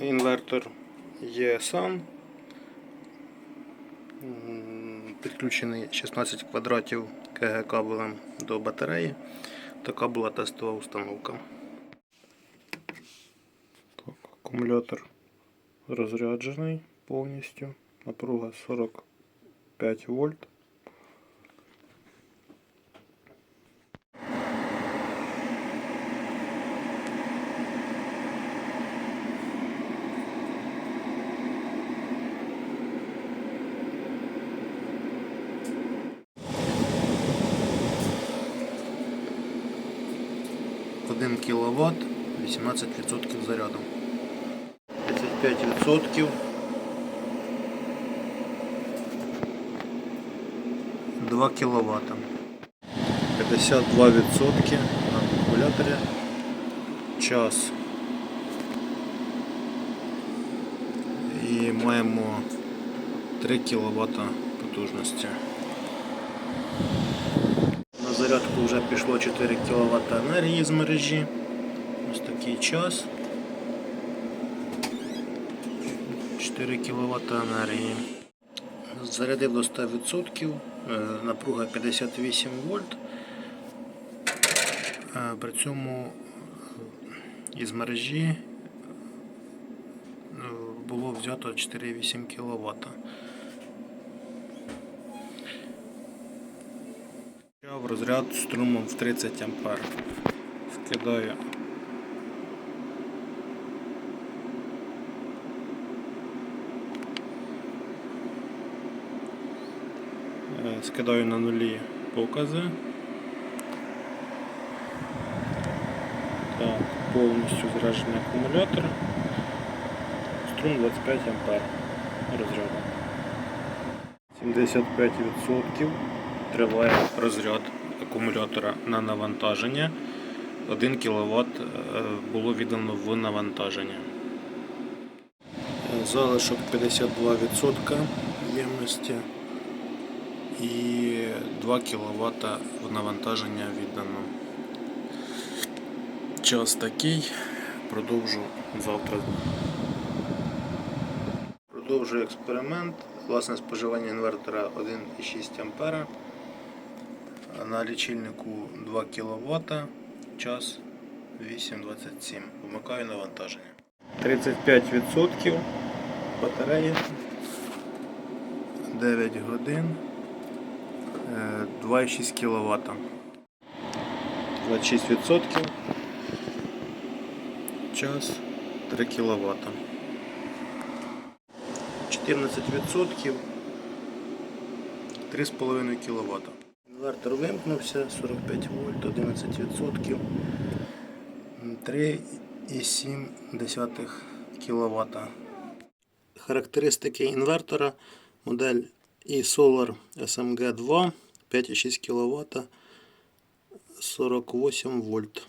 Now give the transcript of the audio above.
інвертор ESAN. Підключений 16 квадратів КГ кабелем до батареї. Така була тестова установка. Так, акумулятор розряджений повністю. Напруга 45 вольт. Один кіловат, 18% заряду. 35%. 2 кВт. 52% на акумуляторі. Час. І маємо 3 кВт потужності. Зарядку вже пішло 4 кВт енергії з мережі. Ось такий час. 4 кВт енергії. Зарядив до 100%, е, напруга 58 вольт. Е, При цьому е, із мережі е, було взято 4,8 кВт. Почав розряд струмом в 30 А. Скидаю Е, скидаю на нулі покази. Так, повністю заряджений акумулятор. Струм 25 А розряду. 75% триває розряд акумулятора на навантаження. 1 кВт було віддано в навантаження. Е, Залишок 52% ємності і 2 кВт в навантаження віддано. Час такий. Продовжу завтра. Продовжую експеримент. Власне споживання інвертора 1,6 А. На лічильнику 2 кВт. Час 8,27. Вмикаю навантаження. 35% батареї. 9 годин. Е, 2,6 кВт. 26%. Час 3 кВт. 14%. 3,5 кВт. Інвертор вимкнувся 45 вольт, 11%. 3,7 кВт. Характеристики інвертора. Модель e-Solar SMG 2 5,6 кВт 48 вольт.